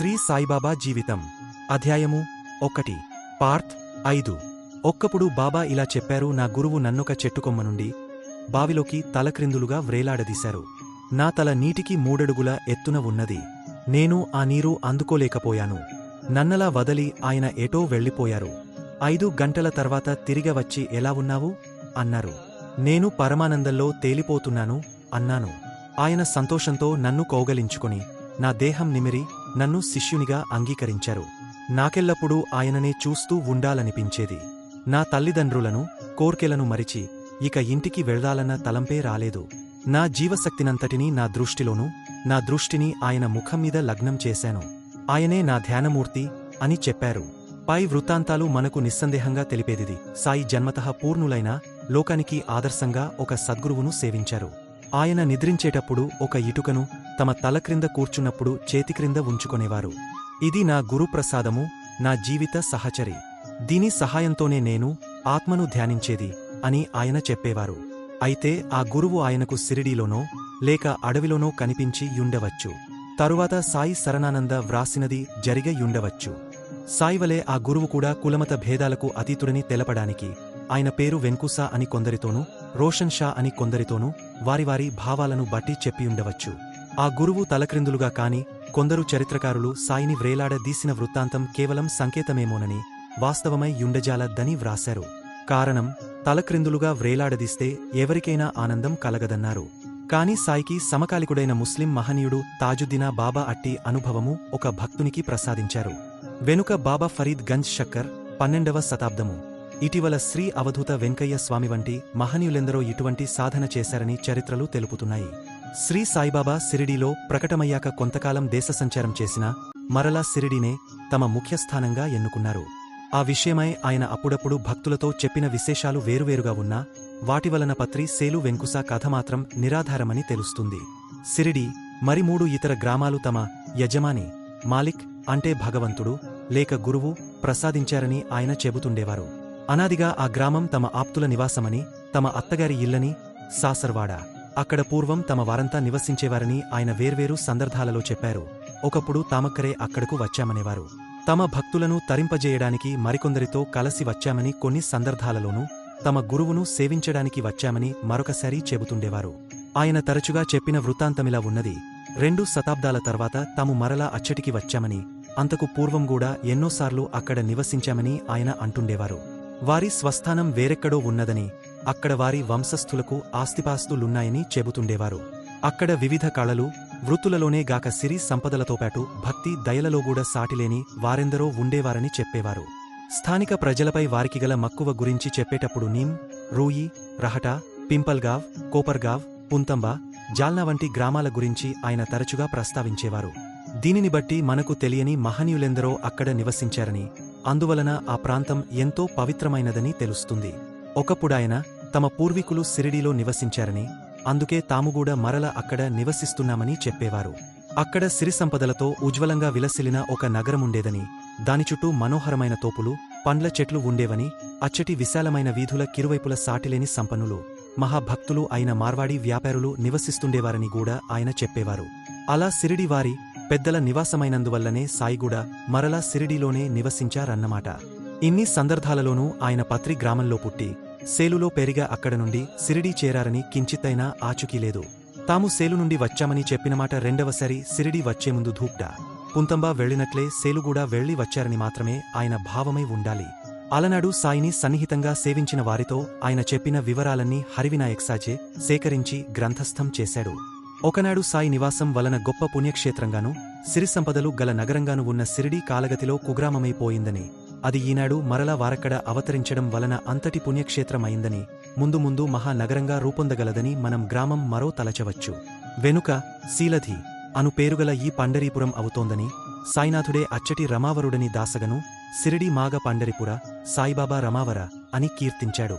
శ్రీ సాయిబాబా జీవితం. అధ్యాయము ఒకటి పార్ట్ ఐదు. ఒక్కప్పుడు బాబా ఇలా చెప్పారు నా గురువు నన్నొక చెట్టుకొమ్మ నుండి బావిలోకి తలక్రిందులుగా వ్రేలాడదీశారు. నా తల నీటికి మూడడుగుల ఎత్తున ఉన్నది. నేను ఆ నీరు అందుకోలేకపోయాను. నన్నలా వదలి ఆయన ఎటో వెళ్ళిపోయారు. ఐదు గంటల తర్వాత తిరిగ వచ్చి ఎలా ఉన్నావు? అన్నారు. నేను పరమానందంలో తేలిపోతున్నాను అన్నాను. ఆయన సంతోషంతో నన్ను కౌగలించుకుని నా దేహం నిమిరి నన్ను శిష్యునిగా అంగీకరించారు. నాకెల్లప్పుడూ ఆయననే చూస్తూ ఉండాలనిపించేది. నా తల్లిదండ్రులను కోర్కెలను మరిచి ఇక ఇంటికి వెళ్దాలన్న తలంపే రాలేదు. నా జీవశక్తినంతటినీ నా దృష్టిలోనూ నా దృష్టిని ఆయన ముఖం మీద లగ్నం చేశాను. ఆయనే నా ధ్యానమూర్తి అని చెప్పారు. పై వృత్తాంతాలు మనకు నిస్సందేహంగా తెలిపేదిది. సాయి జన్మతః పూర్ణులైన లోకానికి ఆదర్శంగా ఒక సద్గురువును సేవించారు. ఆయన నిద్రించేటప్పుడు ఒక ఇటుకను తమ తల క్రింద కూర్చున్నప్పుడు చేతిక్రింద ఉంచుకొనేవారు. ఇది నా గురుప్రసాదము నా జీవిత సహచరి. దీని సహాయంతోనే నేను ఆత్మను ధ్యానించేది అని ఆయన చెప్పేవారు. అయితే ఆ గురువు ఆయనకు సిరిడీలోనో లేక అడవిలోనో కనిపించి యుండవచ్చు. తరువాత సాయి శరణానంద వ్రాసినది జరిగ యుండవచ్చు. సాయివలే ఆ గురువు కూడా కులమత భేదాలకు అతీతుడని తెలపడానికి ఆయన పేరు వెంకుసా అని కొందరితోనూ రోషన్ షా అని కొందరితోనూ వారి వారి భావాలను బట్టి చెప్పియుండవచ్చు ఆ గురువు తలక్రిందులుగా కాని కొందరు చరిత్రకారులు సాయిని వ్రేలాడదీసిన వృత్తాంతం కేవలం సంకేతమేమోనని వాస్తవమై యుండజాలద్దని వ్రాశారు. కారణం తలక్రిందులుగా వ్రేలాడదీస్తే ఎవరికైనా ఆనందం కలగదన్నారు. కాని సాయికి సమకాలికుడైన ముస్లిం మహనీయుడు తాజుద్దీనా బాబా అట్టి అనుభవము ఒక భక్తునికి ప్రసాదించారు. వెనుక బాబా ఫరీద్ గంజ్ షక్కర్ పన్నెండవ శతాబ్దము. ఇటీవల శ్రీ అవధూత వెంకయ్య స్వామి వంటి మహనీయులెందరో ఇటువంటి సాధన చేశారని చరిత్రలు తెలుపుతున్నాయి. శ్రీ సాయిబాబా సిరిడిలో ప్రకటమయ్యాక కొంతకాలం దేశ సంచారం చేసిన మరలా సిరిడినే తమ ముఖ్యస్థానంగా ఎన్నుకున్నారు. ఆ విషయమై ఆయన అప్పుడప్పుడు భక్తులతో చెప్పిన విశేషాలు వేరువేరుగా ఉన్నా వాటివలన పత్రి సేలు వెంకుస కథ మాత్రం నిరాధారమని తెలుస్తుంది. సిరిడి మరి మూడు ఇతర గ్రామాలు తమ యజమాని మాలిక్ అంటే భగవంతుడు లేక గురువు ప్రసాదించారని ఆయన చెబుతుండేవారు. అనాదిగా ఆ గ్రామం తమ ఆప్తుల నివాసమని తమ అత్తగారి ఇల్లని సాసర్వాడా అక్కడ పూర్వం తమ వారంతా నివసించేవారని ఆయన వేర్వేరు సందర్భాలలో చెప్పారు. ఒకప్పుడు తామక్కరే అక్కడకు వచ్చామనేవారు. తమ భక్తులను తరింపజేయడానికి మరికొందరితో కలసి వచ్చామని కొన్ని సందర్భాలలోనూ తమ గురువును సేవించడానికి వచ్చామని మరొకసారి చెబుతుండేవారు. ఆయన తరచుగా చెప్పిన వృత్తాంతమిలా ఉన్నది రెండు శతాబ్దాల తర్వాత తాము మరలా అచ్చటికి వచ్చామని అంతకు పూర్వం కూడా ఎన్నోసార్లు అక్కడ నివసించామని ఆయన అంటుండేవారు. వారి స్వస్థానం వేరెక్కడో ఉన్నదని అక్కడ వారి వంశస్థులకు ఆస్తిపాస్తులున్నాయని చెబుతుండేవారు. అక్కడ వివిధ కళలు వృత్తులలోనే గాక సిరి సంపదలతో పాటు భక్తి దయలలోగూడ సాటిలేని వారెందరో ఉండేవారని చెప్పేవారు. స్థానిక ప్రజలపై వారికి గల మక్కువ గురించి చెప్పేటప్పుడు నీమ్ రూయి రహట పింపల్గావ్ కోపర్గావ్ పుంతంబ జాల్నా వంటి గ్రామాల గురించి ఆయన తరచుగా ప్రస్తావించేవారు. దీనిని బట్టి మనకు తెలియని మహనీయులెందరో అక్కడ నివసించారని అందువలన ఆ ప్రాంతం ఎంతో పవిత్రమైనదని తెలుస్తుంది. ఒకప్పుడాయన తమ పూర్వీకులు సిరిడీలో నివసించారని అందుకే తాముగూడా మరల అక్కడ నివసిస్తున్నామని చెప్పేవారు. అక్కడ సిరి సంపదలతో ఉజ్వలంగా విలసిలిన ఒక నగరముండేదని దాని చుట్టూ మనోహరమైన తోపులు పండ్ల చెట్లు ఉండేవని అచ్చటి విశాలమైన వీధుల కిరువైపుల సాటిలేని సంపన్నులు మహాభక్తులు అయిన మార్వాడి వ్యాపారులు నివసిస్తుండేవారని కూడా ఆయన చెప్పేవారు. అలా సిరిడి వారి పెద్దల నివాసమైనందువల్లనే సాయిగూడ మరలా సిరిడిలోనే నివసించారన్నమాట. ఇన్ని సందర్భాలలోనూ ఆయన పత్రి గ్రామంలో పుట్టి సేలులో పెరిగా అక్కడ నుండి సిరిడీ చేరారని కించిత్తైనా ఆచుకీలేదు. తాము సేలు నుండి వచ్చామని చెప్పినమాట రెండవసారి సిరిడి వచ్చే ముందు ధూప్డా పుంతంబా వెళ్ళినట్లే సేలుగూడా వెళ్ళి వచ్చారని మాత్రమే ఆయన భావమై ఉండాలి. అలనాడు సాయిని సన్నిహితంగా సేవించిన వారితో ఆయన చెప్పిన వివరాలన్నీ హరివినాయక్సాజే సేకరించి గ్రంథస్థం చేశాడు. ఒకనాడు సాయి నివాసం వలన గొప్ప పుణ్యక్షేత్రంగానూ సిరిసంపదలు గల నగరంగాను ఉన్న సిరిడి కాలగతిలో కుగ్రామమైపోయిందని అది ఈనాడు మరలా వారక్కడ అవతరించడం వలన అంతటి పుణ్యక్షేత్రమైందని ముందు ముందు మహానగరంగా రూపొందగలదని మనం గ్రామం మరో తలచవచ్చు. వెనుక శీలధి అను పేరుగల ఈ పండరీపురం అవుతోందని సాయినాథుడే అచ్చటి రమావరుడని దాసగను సిరిడి మాగ పండరిపుర సాయిబాబా రమావర అని కీర్తించాడు.